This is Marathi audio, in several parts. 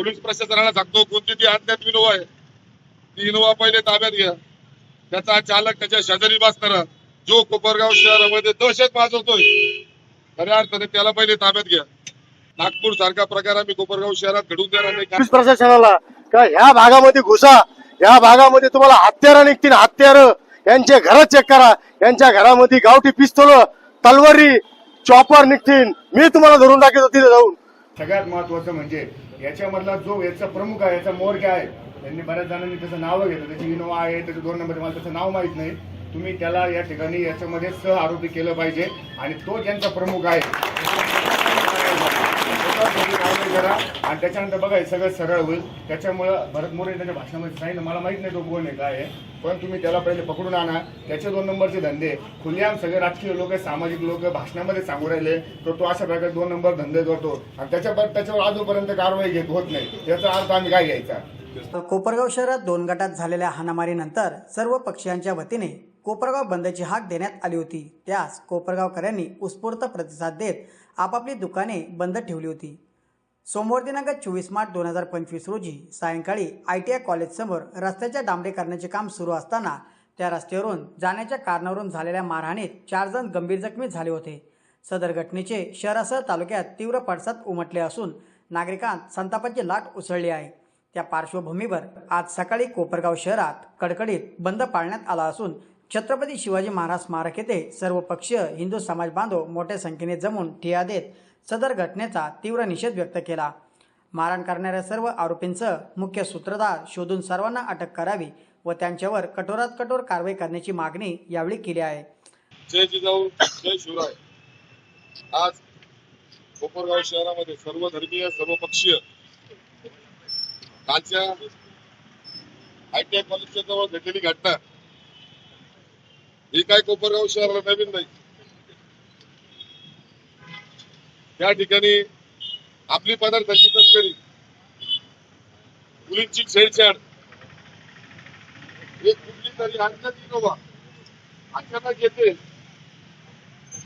पोलीस प्रशासनाला सांगतो कोणती ती अज्ञात इनोवा आहे? ती इनोवा पहिले ताब्यात घ्या. त्याचा चालक त्याच्या शेजारी बसणारा जो कोपरगाव शहरामध्ये दहशत माजवतोय खऱ्या अर्थाने त्याला पहिले ताब्यात घ्या. नागपूर सारखा प्रकार आम्ही कोपरगाव शहरात घडून देणार नाही. पोलीस प्रशासनाला का ह्या भागामध्ये घुसा ह्या भागामध्ये तुम्हाला हत्यारं निघतील हत्यारं. यांचे घर चेक करा. यांच्या घरामध्ये गावठी पिस्तोल तलवारी चॉपर निघतील. मी तुम्हाला धरून टाकतो तिथे जाऊन. सगळ्यात महत्वाचं म्हणजे याच्यामधला जो याचा प्रमुख आहे याचा मोरक्या आहे त्यांनी बऱ्याच जणांनी त्याचं नाव घेतलं. त्याची इनोवा आहे त्याचं दोन नंबर मला त्याचं नाव माहीत नाही. तुम्ही त्याला या ठिकाणी याच्यामध्ये सह आरोपी केलं पाहिजे आणि तो ज्यांचा प्रमुख आहे. करा आणि त्याच्यानंतर बघा हे सगळं सरळ होईल त्याच्यामुळं भरत मोरे त्यांच्या भाषणामध्ये सांगितलं मला माहीत नाही तो कोण आहे काय आहे पण तुम्ही त्याला पहिले पकडून आणा त्याचे दोन नंबरचे धंदे खुलेआम सगळे राजकीय लोक सामाजिक लोक भाषणामध्ये सांगू राहिले तर तो अशा प्रकारे दोन नंबर धंदे करतो आणि त्याच्या त्याच्यावर आजोपर्यंत कारवाई घेत होत नाही त्याचा अर्थ आम्ही काय घ्यायचा कोपरगाव शहरात दोन गटात झालेल्या हाणामारीनंतर सर्व पक्षांच्या वतीने कोपरगाव बंदची हाक देण्यात आली होती. त्यास कोपरगावकरांनी उत्स्फूर्त प्रतिसाद देत आपापली दुकाने बंद ठेवली होती. सोमवार दिनांक चोवीस मार्च दोन हजार पंचवीस रोजी सायंकाळी आय टी आय कॉलेजसमोर रस्त्याच्या डांबरे करण्याचे काम सुरू असताना त्या रस्त्यावरून जाण्याच्या कारणावरून झालेल्या मारहाणीत चार जण गंभीर जखमी झाले होते. सदर घटनेचे शहरासह तालुक्यात तीव्र पडसाद उमटले असून नागरिकांत संतापाची लाट उसळली आहे. त्या पार्श्वभूमीवर आज सकाळी कोपरगाव शहरात कडकडीत बंद पाळण्यात आला असून छत्रपती शिवाजी महाराज स्मारक येथे सर्व पक्षीय हिंदू समाज बांधव मोठ्या संख्येने जमून ठिया देत सदर घटनेचा तीव्र निषेध व्यक्त केला. मारहाण करणाऱ्या सर्व आरोपींसह मुख्य सूत्रधार शोधून सर्वांना अटक करावी व त्यांच्यावर कठोरात कठोर कारवाई करण्याची मागणी यावेळी केली आहे. जय जिजाऊ जय शिवराय. आज कोपरगाव शहरामध्ये सर्व धर्मीय सर्व पक्षीय कालच्या आय टी आय कॉलेजच्या जवळ घडलेली घटना ही काय कोपरगाव शहराला नवीन नाही. त्या ठिकाणी आपली पदार्थांची तस्करी. मुलींची छेडछाड. एक कुठली तरी अज्ञात इनोवा अचानक येते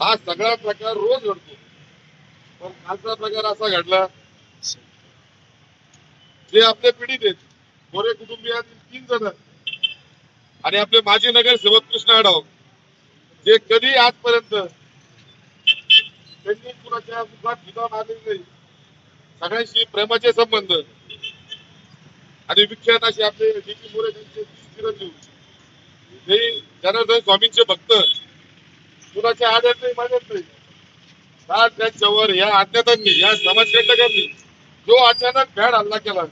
हा सगळा प्रकार रोज घडतो. पण कालचा प्रकार असा घडला जे आपल्या पिढीत आहेत मोरे कुटुंबियातील तीन जण. आणि आपले माजी नगरसेवक कृष्ण आढाव. जे कधी आजपर्यंत त्यांनी कुणाच्या मुखात विधान आलेले नाही सगळ्यांशी प्रेमाचे संबंध. आणि विख्यात असे आपले डी मोरे त्यांचे चिरंजीव हे जनार्दन स्वामींचे भक्त. कुणाच्या आड्यात नाही माझ्यात नाही. काल त्यांच्यावर या अज्ञातांनी या समाजकंटकांनी जो अचानक भ्याड हल्ला केला.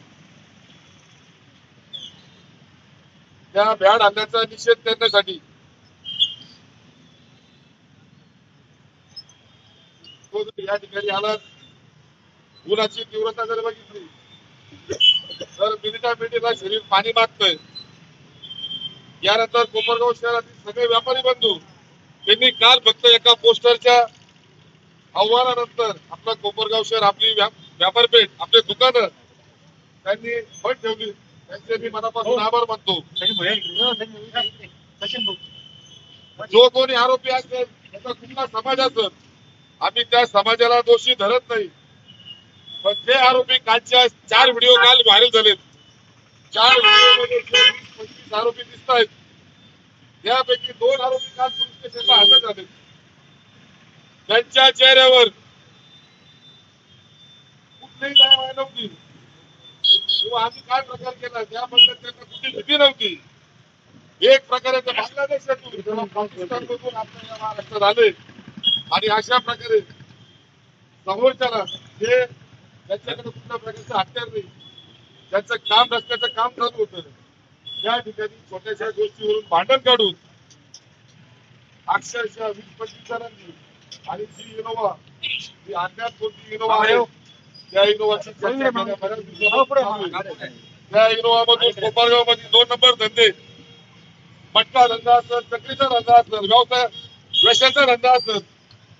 त्या भ्याड हल्ल्याचा निषेध करण्यासाठी तो जर या ठिकाणी आला. उन्हाची तीव्रता जर बघितली तर मिनिटा मिनिटीला शरीर पाणी मागतंय. यानंतर कोपरगाव शहरातील सगळे व्यापारी बंधू त्यांनी काल फक्त एका पोस्टरच्या आव्हानानंतर आपलं कोपरगाव शहर आपली व्यापारपेठ आपले दुकानं त्यांनी बंद ठेवली. त्यांचे मी मनापासून आभार मानतो. जो कोणी आरोपी असेल त्याचा कुठला समाज असेल आम्ही त्या समाजाला दोषी धरत नाही. पण जे आरोपी कालच्या चार व्हिडिओ काल व्हायरल झालेत. चार व्हिडिओमध्ये पंचवीस आरोपी दिसत आहेत यापैकी दोन आरोपी काल पोलीस स्टेशनला हजर झाले त्यांच्या चेहऱ्यावर कुठलीही दया नव्हती. किंवा आम्ही काय प्रकार केला त्याबद्दल त्यांना कुठली भीती नव्हती. एक प्रकारे बांगलादेशातून पाकिस्तानमधून आपल्या महाराष्ट्रात आले. आणि अशा प्रकारे समोरच्याला जे त्यांच्याकडे कुठल्या प्रकारचं हत्यार नाही त्यांचं काम रस्त्याचं काम चालू होतं. त्या ठिकाणी छोट्याशा गोष्टीवरून भांडण काढून अक्षरशः वीस पंचवीस जणांनी आणि जी इनोवा जी अज्ञात कोणती इनोवा आहे त्या आहे. त्या इनोवा मधून कोपरगावमध्ये दोन नंबर धंदे. मटका धंदा असेल चक्रीचा धंदा असेल व्यवसाय व्यवसायाचा धंदा असेल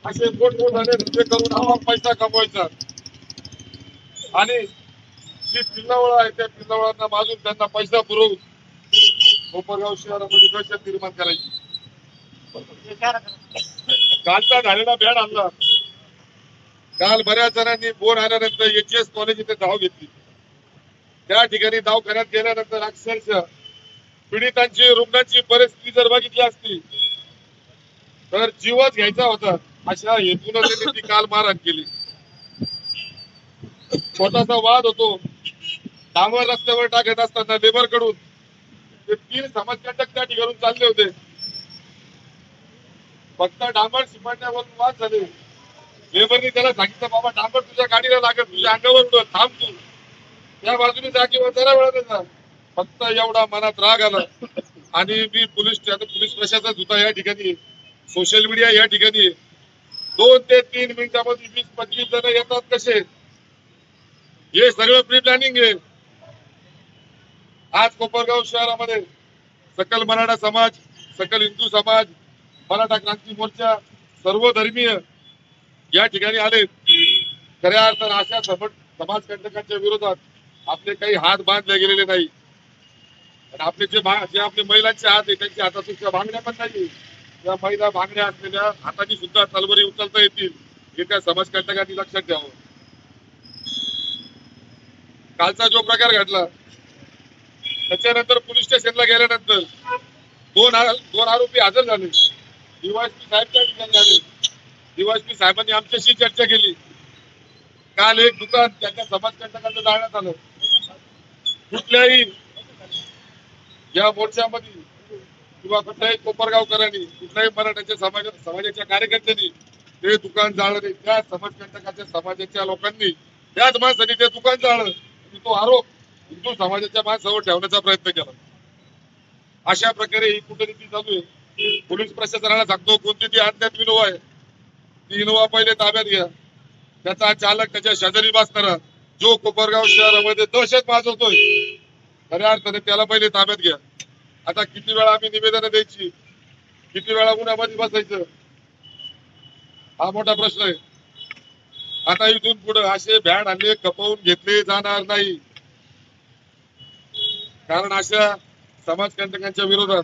असे मोठमोठाने धंदे करून आम्हाला पैसा कमवायचा. आणि जी पिल्लावळ आहे त्या पिल्लावळांना माजून त्यांना पैसा पुरवून कोपरगाव शहरामध्ये दहशत निर्माण करायची. कालचा झालेला भ्याड आणला काल बऱ्याच जणांनी बोर आल्यानंतर एचएस कॉलेज इथे धाव घेतली. त्या ठिकाणी धाव करण्यात गेल्यानंतर अक्षरशः पीडितांची रुग्णांची परिस्थिती जर बघितली असती तर जीवच घ्यायचा होता. अशा हेतून त्यांनी ती काल मारहाण केली. छोटासा वाद होतो. डांबर रस्त्यावर टाकत असताना लेबरकडून ते तीन समाजकंटक त्या ठिकाणून चालले होते. फक्त डांबर शिपाट्यावरून वाद झाले. लेबरने त्याला सांगितलं बाबा डांबर तुझ्या गाडीला लागत तुझ्या अंगावर उडत थांब तू. त्या बाजूने जा किंवा त्याला वेळा फक्त एवढा मनात राग आला. आणि मी पोलीस आता पोलीस प्रशासन सुद्धा या ठिकाणी सोशल मीडिया या ठिकाणी दोन ते तीन मिनिटामध्ये वीस पंचवीस जण येतात कसे? हे सगळं प्री प्लॅनिंग आहे. आज कोपरगाव शहरामध्ये सकल मराठा समाज सकल हिंदू समाज मराठा क्रांती मोर्चा सर्व धर्मीय या ठिकाणी आले. खऱ्या अर्थानं अशा सम- समाजकंटकांच्या विरोधात आपले काही हात बांधले गेलेले नाही. आपले जे जे आपले महिलांचे हात आहे त्यांच्या हातासुद्धा भांगड्या पण नाही या महिला भांगड्या असलेल्या हाताची सुद्धा तलवारी उचलता येतील हे त्या समाजकंटकांनी लक्षात घ्यावं. कालचा जो प्रकार घडला त्याच्यानंतर पोलीस स्टेशनला गेल्यानंतर दोन दोन आरोपी हजर झाले. डीवायसपी साहेब त्या ठिकाणी आले. डीवायसपी साहेबांनी आमच्याशी चर्चा केली. काल एक दुकान त्यांच्या समाजकंटकाचं जाळण्यात आलं. कुठल्याही या मोर्चामध्ये किंवा कुठल्याही कोपरगावकरांनी कुठल्याही मराठ्याच्या समाज समाजाच्या कार्यकर्त्यांनी ते दुकान जाळलं नाही. त्या समाजकंटकाच्या समाजाच्या लोकांनी त्याच माणसाने ते दुकान जाळलं. आणि तो आरोप हिंदू समाजाच्या माणसावर ठेवण्याचा प्रयत्न केला. अशा प्रकारे ही कुटनीती चालू आहे. पोलीस प्रशासनाला सांगतो कोणती ती अज्ञात इनोवा आहे? ती इनोवा पहिले ताब्यात घ्या. त्याचा चालक त्याच्या शेजारी बसणारा जो कोपरगाव शहरामध्ये दहशत माजवतोय खऱ्या अर्थाने त्याला पहिले ताब्यात घ्या. आता किती वेळा आम्ही निवेदन द्यायची? किती वेळा उन्हामध्ये बसायचं? हा मोठा प्रश्न आहे. आता इथून पुढे असे भ्याड हल्ले खपवून घेतले जाणार नाही. कारण अशा समाजकंटकांच्या विरोधात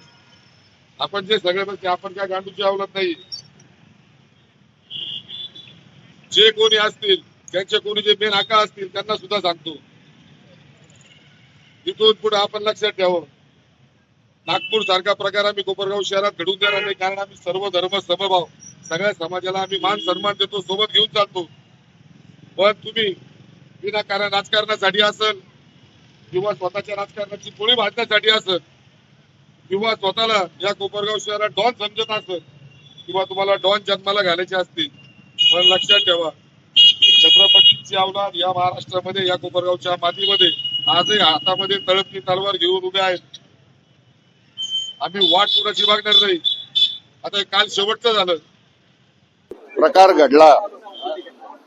आपण जे सगळे बसते आपण काय गांडूची आवलत नाही. जे कोणी असतील त्यांचे कोणी जे मेन आका असतील त्यांना सुद्धा सांगतो. इथून पुढे आपण लक्षात ठेवावं. नागपूर सारखा प्रकार आम्ही कोपरगाव शहरात घडून देणार नाही कारण आम्ही सर्व धर्म समभाव. सगळ्या समाजाला आम्ही मान सन्मान देतो सोबत घेऊन चालतो. पण तुम्ही विनाकारण राजकारणासाठी असेल किंवा स्वतःच्या राजकारणाची पोळी भाजण्यासाठी असेल किंवा स्वतःला या कोपरगाव शहरात डॉन समजत असेल किंवा तुम्हाला डॉन जन्माला घालायचे असतील पण लक्षात ठेवा छत्रपतींची अवलाद या महाराष्ट्रामध्ये या कोपरगावच्या मातीमध्ये आजही हातामध्ये तळपती तलवार घेऊन उभे आहेत. आम्ही वाट कोणाची मागणार नाही. आता काल शेवटचं झालं. प्रकार घडला.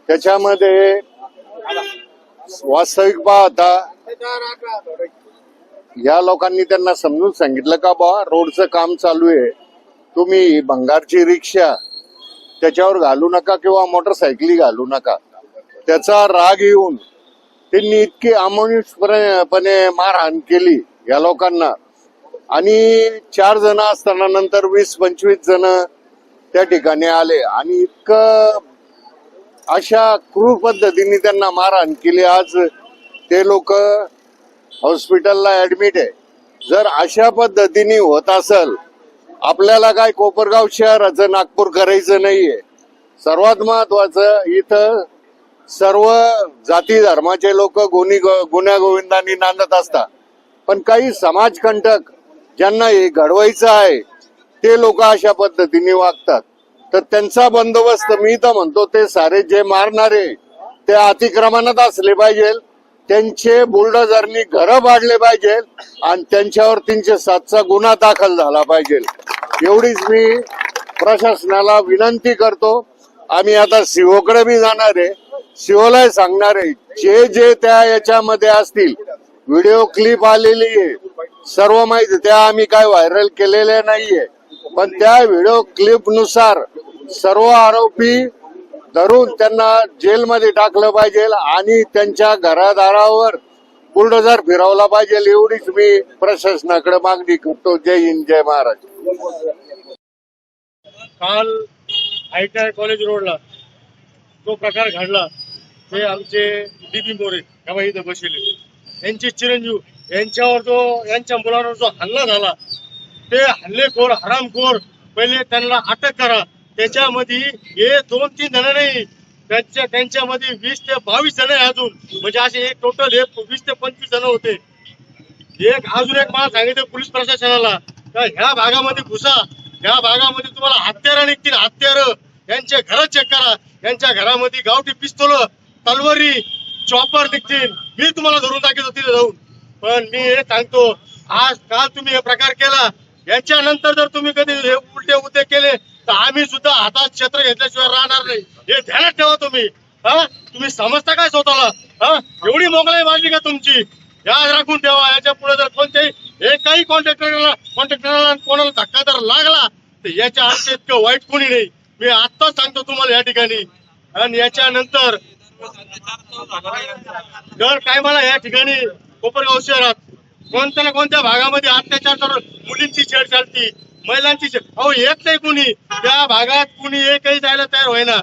त्याच्यामध्ये वास्तविक आता या लोकांनी त्यांना समजून सांगितलं का बा रोडचं काम चालू आहे. तुम्ही भंगारची रिक्षा त्याच्यावर घालू नका किंवा मोटरसायकली घालू नका. त्याचा राग येऊन त्यांनी इतकी अमानुषपणे मारहाण केली या लोकांना. आणि चार जण असताना नंतर वीस पंचवीस जण त्या ठिकाणी आले. आणि इतकं अशा क्रूर पद्धतीने त्यांना मारहाण केली. आज ते लोक हॉस्पिटलला ऍडमिट आहे. जर अशा पद्धतीने होत असेल आपल्याला काय कोपरगाव शहराचं नागपूर करायचं नाहीये. सर्वात महत्वाचं इथं सर्व जाती धर्माचे लोक गुन्ही गुन्ह्या गोविंदांनी नांदत असतात. पण काही समाजकंटक ज्यांना हे घडवायचं आहे ते लोक अशा पद्धतीने वागतात. तर त्यांचा बंदोबस्त मी तर म्हणतो ते सारे जे मारणारे ते अतिक्रमणात असले पाहिजे. त्यांचे बुलडोझरनी घरं पाडले पाहिजे आणि त्यांच्यावर तीनशे सातचा गुन्हा दाखल झाला पाहिजे. एवढीच मी प्रशासनाला विनंती करतो. आम्ही आता सीओकडे बी जाणार आहे. सीओला सांगणार आहे जे जे त्या याच्यामध्ये असतील व्हिडिओ क्लिप आलेली आहे सर्व माहिती त्या आम्ही काय व्हायरल केलेल्या नाहीये. पण त्या व्हिडिओ क्लिपनुसार सर्व आरोपी धरून त्यांना जेलमध्ये टाकलं पाहिजे आणि त्यांच्या घरादारावर बुलडोझर फिरवला पाहिजे एवढीच मी प्रशासनाकडे मागणी करतो. जय हिंद जय महाराज काल आय टी आय कॉलेज रोडला जो प्रकार घडला ते आमचे डीपी मोरे तेव्हा इथं बसले यांचे चिरंजीव यांच्यावर जो यांच्या मुलावर जो हल्ला झाला ते हल्लेखोर हरामखोर पहिले त्यांना अटक करा. त्याच्यामध्ये हे दोन तीन जण नाही त्यांच्या त्यांच्यामध्ये वीस ते बावीस जण आहे अजून. म्हणजे असे एक टोटल हे वीस ते पंचवीस जण होते. एक अजून एक मला सांगितलं पोलीस प्रशासनाला का ह्या भागामध्ये घुसा. ह्या भागामध्ये तुम्हाला हत्यारं निघतील हत्यारं. यांचे घर चेक करा. यांच्या घरामध्ये गावठी पिस्तोल तलवारी चॉपर निघतील. मी तुम्हाला धरून टाकत तिथे जाऊन. पण मी हे सांगतो आज काल तुम्ही हे प्रकार केला? याच्यानंतर जर तुम्ही कधी हे उलटे उद्योग केले तर आम्ही सुद्धा हातात क्षेत्र घेतल्याशिवाय राहणार नाही. हे ध्यानात ठेवा तुम्ही. हा? तुम्ही समजता काय स्वतःला? हा? एवढी मोकळाई वाढली का तुमची? याद राखून ठेवा याच्यापुढे जर कोणत्याही एकाही कॉन्ट्रॅक्टरला कॉन्ट्रॅक्टरला कोणाला धक्का जर लागला तर याच्या आमच्या इतकं वाईट कोणी नाही. मी आत्ताच सांगतो तुम्हाला या ठिकाणी. आणि याच्यानंतर दर टायमाला या ठिकाणी कोपरगाव शहरात कोणत्या ना कोणत्या भागामध्ये अत्याचार करून मुलींची छेड चालती महिलांची छेड. अहो येत नाही कुणी? त्या भागात कुणी एकही जायला तयार होईना.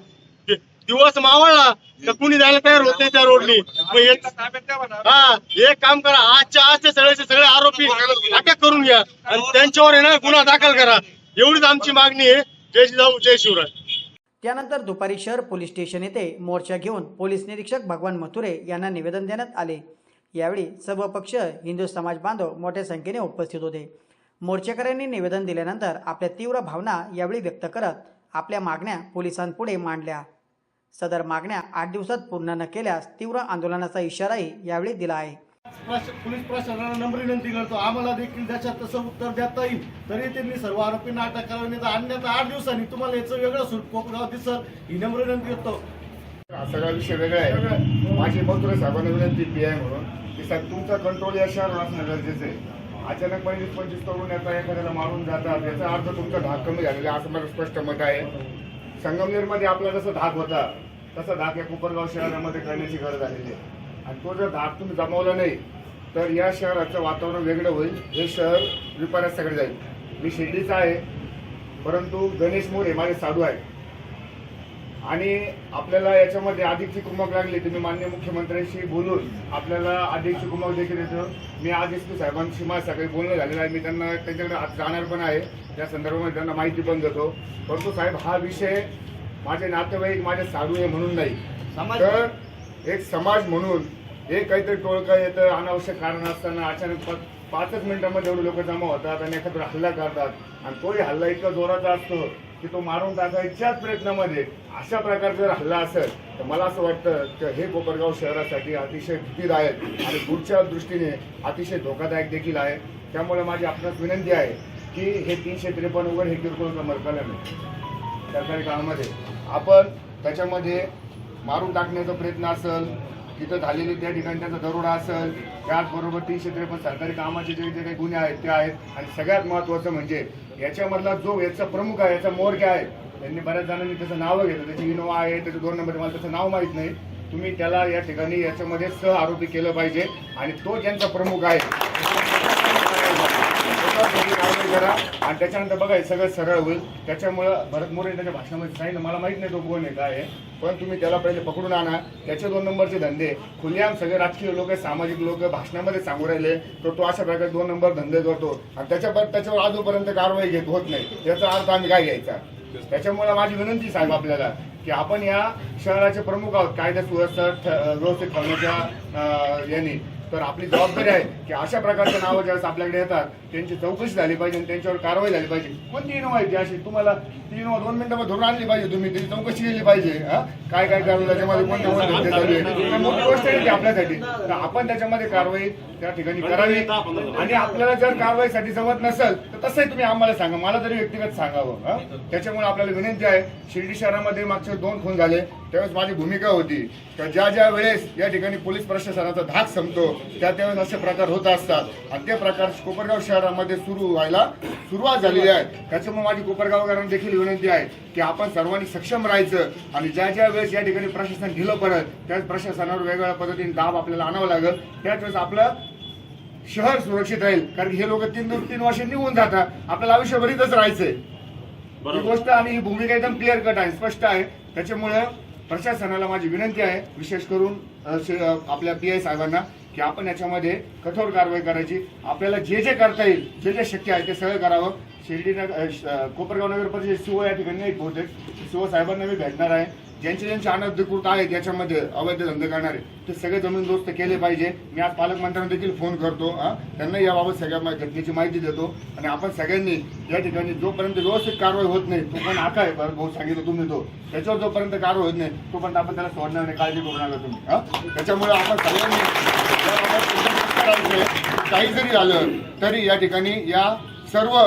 दिवस मावळला तर कुणी जायला तयार होत नाही त्या रोडनी. हा एक काम करा. आजच्या आज सगळे सगळ्याचे सगळे आरोपी अटक करून घ्या. आणि त्यांच्यावर आहे ना गुन्हा दाखल करा. एवढीच आमची मागणी आहे. जय जाऊ जय शिवराय. त्यानंतर दुपारी शहर पोलीस स्टेशन येथे मोर्चा घेऊन पोलीस निरीक्षक भगवान मथुरे यांना निवेदन देण्यात आले. यावेळी सर्व पक्ष हिंदू समाज बांधव मोठ्या संख्येने उपस्थित होते. मोर्चेकऱ्यांनी निवेदन दिल्यानंतर आपल्या तीव्र भावना यावेळी व्यक्त करत आपल्या मागण्या पोलिसांपुढे मांडल्या. सदर मागण्या आठ दिवसात पूर्ण न केल्यास तीव्र आंदोलनाचा इशाराही यावेळी दिला आहे. पोलीस प्रशासनाला नम्र विनंती करतो. आम्हाला देखील त्याच्यात तसं उत्तर देता येईल. तरी त्यांनी सर्व आरोपींना अटक करावी नाही आठ दिवसांनी तुम्हाला याचं वेगळं स्वरूप कोपगाव दिसत ही नम्र विनंती करतो. सगळा विषय वेगळा आहे. माझी मथुरे साहेबांना विनंती पी आहे म्हणून. की साहेब तुमचा कंट्रोल या शहरावर असणं गरजेचं आहे. अचानकपणे पंचवीस तरुण येतात एखाद्याला मारून जातात. याचा अर्थ तुमचा धाक कमी झालेला आहे, असं माझं स्पष्ट मत आहे. संगमनेरमध्ये आपला जसा धाक होता तसा धाक या कोपरगाव शहरामध्ये करण्याची गरज आलेली आहे. आणि तो जर धाक तुम्ही जमवला नाही तर या शहराचं वातावरण वेगळं होईल. हे शहर विपारात सगळे जाईल. मी शिर्डीचा आहे परंतु गणेश मोरे माझे साधू आहेत. आणि आपल्याला याच्यामध्ये अधिकची कुमक लागली तुम्ही मान्य मुख्यमंत्र्यांशी बोलून आपल्याला अधिकची कुमक देखील येतो. मी आज एस पी साहेबांशी माझं सकाळी बोलणं झालेलं आहे. मी त्यांना त्यांच्याकडे आज जाणार पण आहे. त्या संदर्भामध्ये त्यांना माहिती पण देतो. परंतु साहेब हा विषय माझे नातेवाईक माझे साधू आहे म्हणून नाही. तर एक समाज म्हणून हे काहीतरी टोळका येतं अनावश्यक कारण असताना अचानक पाचच मिनिटांमध्ये एवढे लोक जमा होतात आणि एखादा हल्ला करतात. आणि तोही हल्ला इतका जोराचा असतो की तो मारून टाकायच्याच प्रयत्नामध्ये अशा प्रकारचा जर हल्ला असेल तर मला असं वाटतं की हे कोपरगाव शहरासाठी अतिशय भीतीदायक आणि पुढच्या दृष्टीने अतिशय धोकादायक देखील आहे. त्यामुळे माझी आपणास विनंती आहे की हे तीनशे त्रेपन्न वगैरे हे किरकोळ मरकाला नाही. सरकारी कामामध्ये आपण त्याच्यामध्ये मारून टाकण्याचा प्रयत्न असेल तिथं झालेली त्या ठिकाणी त्यांचा दरोडा असेल त्याचबरोबर तीनशे त्रेपन्न सरकारी कामाचे जे जे काही गुन्हे आहेत ते आहेत. आणि सगळ्यात महत्त्वाचं म्हणजे याच्यामधला जो याचा प्रमुख आहे याचा मोर्ग आहे त्यांनी बऱ्याच जणांनी त्याचं नावं घेतलं. त्याची इनोवा आहे त्याचे दोन नंबर मला त्याचं नाव माहीत नाही. तुम्ही त्याला या ठिकाणी याच्यामध्ये सह आरोपी केलं पाहिजे. आणि तो ज्यांचा प्रमुख आहे करा आणि त्याच्यानंतर बघा हे सगळं सरळ होईल. त्याच्यामुळं भरत मोरे त्याच्या भाषणामध्ये सांगितलं. मला माहीत नाही तो कोण आहे काय आहे. पण तुम्ही त्याला पहिले पकडून आणा. त्याचे दोन नंबरचे धंदे खुलेआम सगळे राजकीय लोक सामाजिक लोक भाषणामध्ये सांगू राहिले. तर तो अशा प्रकारे दोन नंबर धंदे करतो. आणि त्याच्या त्याच्यावर आजोपर्यंत कारवाई घेत होत नाही. याचा अर्थ आम्ही काय घ्यायचा? त्याच्यामुळे माझी विनंती साहेब आपल्याला की आपण या शहराचे प्रमुख आहोत. कायदा सुव्यवस्था व्यवस्थित ठेवण्याच्या यांनी. तर आपली जबाबदारी आहे की अशा प्रकारचे नावं ज्यावेळेस आपल्याकडे येतात त्यांची चौकशी झाली पाहिजे आणि त्यांच्यावर कारवाई झाली पाहिजे. कोणती इनोवा आहे ती अशी तुम्हाला ती इनोवा दोन मिनिटामध्ये धरून आणली पाहिजे तुम्ही त्याची चौकशी केली पाहिजे हा? काय काय कारवाई त्याच्यामध्ये कोणते कोणते धंदे चालू आहे? मोठी गोष्ट आहे ती आपल्यासाठी. तर आपण त्याच्यामध्ये कारवाई त्या ठिकाणी करावी. आणि आपल्याला जर कारवाईसाठी जमत नसेल तर तसंही तुम्ही आम्हाला सांगा. मला तरी व्यक्तिगत सांगावं हा? त्याच्यामुळे आपल्याला विनंती आहे शिर्डी शहरामध्ये मागचे दोन खून झाले. त्यावेळेस माझी भूमिका होती. का ज्या ज्या वेळेस या ठिकाणी पोलीस प्रशासनाचा धाक संपतो त्या त्यावेळेस असे प्रकार होत असतात. आणि ते प्रकार कोपरगाव शहरामध्ये सुरू व्हायला सुरुवात झालेली आहे. त्याच्यामुळे माझी कोपरगावकरांना देखील विनंती आहे की आपण सर्वांनी सक्षम राहायचं आणि ज्या ज्या वेळेस या ठिकाणी प्रशासन ढिलं पडत त्याच प्रशासनावर वेगवेगळ्या पद्धतीने दाब आपल्याला आणावं लागेल. त्याच वेळेस आपलं शहर सुरक्षित राहील. कारण की हे लोक तीन तीन वर्ष निघून जातात. आपल्याला आयुष्यभर इथंच राहायचंय. ही गोष्ट आणि ही भूमिका एकदम क्लिअर कट आहे स्पष्ट आहे. त्याच्यामुळे प्रशासनाला माझी विनंती आहे विशेष करून आपल्या पी आय साहेबांना की आपण याच्यामध्ये कठोर कारवाई करायची. आपल्याला जे जे करता येईल जे जे शक्य आहे ते सगळं करावं. शिर्डी नगर कोपरगाव नगर परिषद सीओ या ठिकाणी नाही बहुतेक सीओ साहेबांना मी भेटणार आहे. ज्यांचे ज्यांचे अनधिकृत आहेत याच्यामध्ये अवैध धंदे करणारे ते सगळे जमीन दोस्त केले पाहिजे. मी आज पालकमंत्र्यांना देखील फोन करतो त्यांना याबाबत सगळ्या घटनेची माहिती देतो. आणि आपण सगळ्यांनी या ठिकाणी जोपर्यंत व्यवस्थित कारवाई होत नाही तो पण आता आहे बरं भाऊ सांगितलं तुम्ही तो. त्याच्यावर जोपर्यंत कारवाई होत नाही तोपर्यंत आपण त्याला सोडणार नाही काळजी करू नका तुम्ही त्याच्यामुळे आपण सगळ्यांनी काही जरी झालं तरी या ठिकाणी या सर्व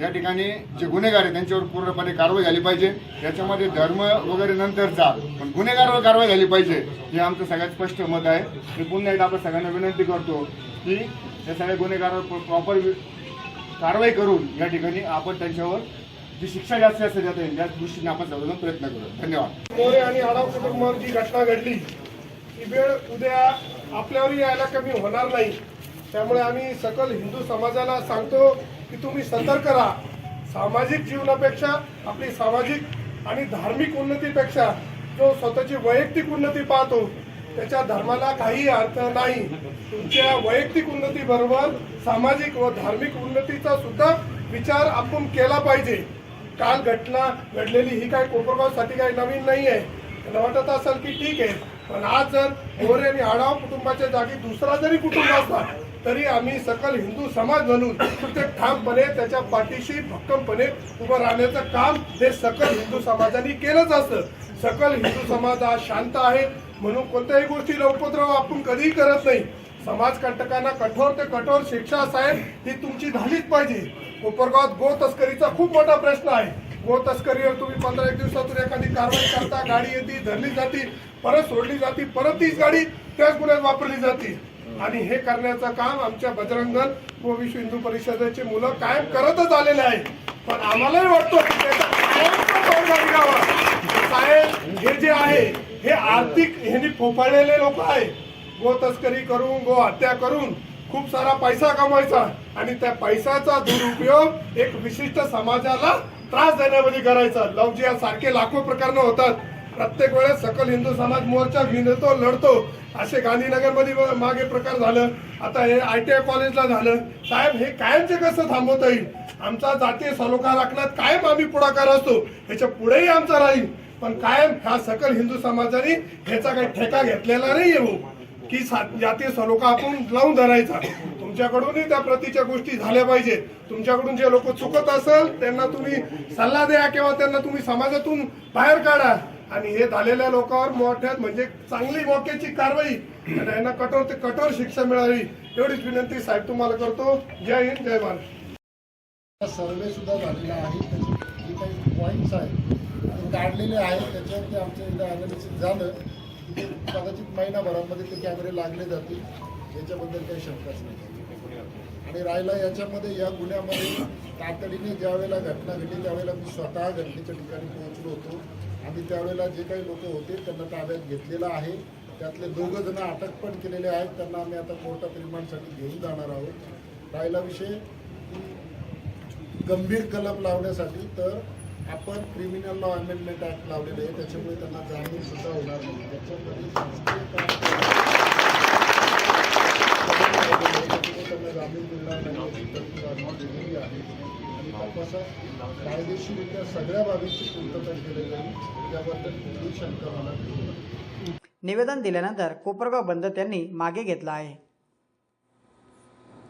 या ठिकाणी जे गुन्हेगार आहेत त्यांच्यावर पूर्णपणे कारवाई झाली पाहिजे. याच्यामध्ये धर्म वगैरे नंतरचा पण गुन्हेगारावर कारवाई झाली पाहिजे हे आमचं सगळ्यात स्पष्ट मत आहे. मी पुन्हा एकदा आपण सगळ्यांना विनंती करतो की या सगळ्या गुन्हेगारावर प्रॉपर कारवाई करून या ठिकाणी आपण त्यांच्यावर जी शिक्षा जास्त जास्त देता येईल त्या दृष्टीने आपण सर्वजण प्रयत्न करू. धन्यवाद. मोरे आणि आडाव कुटुंबावर जी घटना घडली ती वेळ उद्या आपल्यावरही यायला कमी होणार नाही. त्यामुळे आम्ही सकल हिंदू समाजाला सांगतो की तुम्ही सतर्क राहा. सामाजिक जीवनापेक्षा आपली सामाजिक आणि धार्मिक उन्नतीपेक्षा जो स्वतःची वैयक्तिक उन्नती पाहतो त्याच्या धर्माला काही अर्थ नाही. तुमच्या वैयक्तिक उन्नतीबरोबर सामाजिक व धार्मिक उन्नतीचा सुद्धा विचार आपण केला पाहिजे. काल घटना घडलेली ही काय कोपरगावसाठी काही नवीन नाही आहे त्यांना वाटत असेल की ठीक आहे पण आज जर गोरे आणि आढाव कुटुंबाच्या जागी दुसरा जरी कुटुंब असला तरी आम्ही सकल हिंदू समाज म्हणून तिथे ठामपणे त्याच्या पाठीशी भक्कमपणे उभं राहण्याचं काम हे सकल हिंदू समाजाने केलंच असतं. सकल हिंदू समाज हा शांत आहे म्हणून कोणत्याही गोष्टीला उपद्रव आपण कधीही करत नाही. समाजकंटकांना कठोर ते कठोर शिक्षा साहेब ही तुमची झालीच पाहिजे. कोपरगावात गो तस्करीचा खूप मोठा प्रश्न आहे. गो तस्करीवर तुम्ही पंधरा एक दिवसातून एखादी कारवाई करता गाडी येते धरली जाते परत सोडली जाते परत तीच गाडी त्याच गुन्ह्यात वापरली जाते. आणि हे करण्याचं काम आमच्या बजरंगन व विश्व हिंदू परिषदेचे मुलं कायम करतच आलेले आहेत. पण आम्हालाही वाटतो की साहेब हे जे आहे हे आर्थिक ह्यांनी फोफाळलेले लोक आहे गो तस्करी करून गो हत्या करून खूप सारा पैसा कमवायचा आणि त्या पैशाचा दुरुपयोग एक विशिष्ट समाजाला त्रास देण्यामध्ये करायचा. लवजिया सारखे लाखो प्रकरणं होतात. प्रत्येक वेळेस सकल हिंदू समाज मोर्चा घेऊन येतो लढतो. असे गांधीनगरमध्ये मागे प्रकार झालं. आता हे आय टी आय कॉलेजला झालं. साहेब हे कायमचे कसं थांबवता येईल? आमचा जातीय सलोखा राखण्यात कायम आम्ही पुढाकार असतो. ह्याच्या पुढेही आमचा राहील. पण कायम ह्या सकल हिंदू समाजाने ह्याचा काही ठेका घेतलेला नाही येऊ हो. की जातीय सलोखा आपण लावून धरायचा. तुमच्याकडूनही त्या प्रतीच्या गोष्टी झाल्या पाहिजे तुमच्याकडून जे लोक चुकत असेल त्यांना तुम्ही सल्ला द्या किंवा त्यांना तुम्ही समाजातून बाहेर काढा. आणि हे झालेल्या लोकांवर मोठ्यात म्हणजे चांगली मोक्याची कारवाई आणि यांना कठोर ते कठोर शिक्षा मिळावी एवढीच विनंती साहेब तुम्हाला करतो. जय हिंद जय भारत. सर्वे सुद्धा झालेला आहे. जे काही पॉईंट्स आहेत काढलेले आहेत. त्याच्यावरती आमचं एकदा अनालिसिस झालं. की कदाचित महिनाभरामध्ये ते कॅमेरे लागले जातील. याच्याबद्दल काही शंकाच नाही. आणि राहिला याच्यामध्ये या गुन्ह्यामध्ये तातडीने ज्यावेळेला घटना घडली त्यावेळेला मी स्वतः घटनेच्या ठिकाणी पोहोचलो होतो. आणि त्यावेळेला जे काही लोक होते त्यांना ताब्यात घेतलेलं आहे. त्यातले दोघं जण अटक पण केलेले आहेत. त्यांना आम्ही आता कोर्टात रिमांडसाठी घेऊन जाणार आहोत. राहिला विषय की गंभीर कलम लावण्यासाठी तर आपण क्रिमिनल लॉ अमेंडमेंट ऍक्ट लावलेले आहे. त्याच्यामुळे त्यांना जामीन सुद्धा होणार नाही. त्याच्यामध्ये त्यांना जामीन मिळणार नाही. याची तरतूद तपासात कायदेशीररित्या सगळ्या बाबींची पूर्तता केली जाईल त्याबद्दल कुठली शंका मला निवेदन दिल्यानंतर कोपरगाव बंद त्यांनी मागे घेतला आहे.